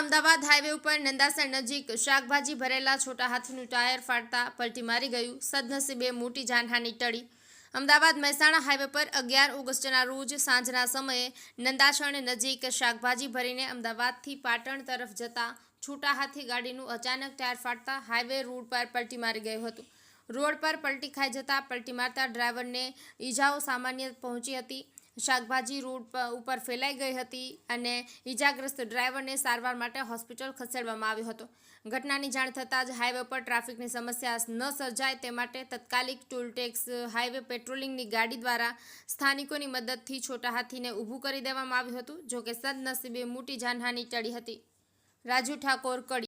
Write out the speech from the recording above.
Ahmedabad highway ઉપર નંદાસર નજીક શાકભાજી ભરેલા છોટા હાથીનું ટાયર ફાટતા પલટી મારી ગયું. સદનસીબે મોટી જાનહાની ટળી. અમદાવાદ મહેસાણા હાઈવે પર અગિયાર ઓગસ્ટના રોજ સાંજના સમયે નંદાસણ નજીક શાકભાજી ભરીને અમદાવાદથી પાટણ તરફ જતા છૂટા હાથી ગાડીનું અચાનક ટાયર ફાટતા હાઈવે રોડ પર પલટી મારી ગયું હતું. રોડ પર પલટી ખાઈ જતા પલટી મારતા ડ્રાઈવરને ઈજાઓ સામાન્ય પહોંચી હતી. શાકભાજી રોડ ઉપર ફેલાઈ ગઈ હતી અને ઈજાગ્રસ્ત ડ્રાઈવરને સારવાર માટે હોસ્પિટલ ખસેડવામાં આવ્યો હતો. ઘટનાની જાણ થતાં જ હાઈવે પર ટ્રાફિકની સમસ્યા ન સર્જાય તે માટે તત્કાલિક ટોલ ટેક્સ, હાઈવે પેટ્રોલિંગની ગાડી દ્વારા સ્થાનિકોની મદદથી છોટા હાથીને ઊભું કરી દેવામાં આવ્યું હતું, જોકે સદનસીબે મોટી જાનહાની ટળી હતી. રાજુ ઠાકોર, કડી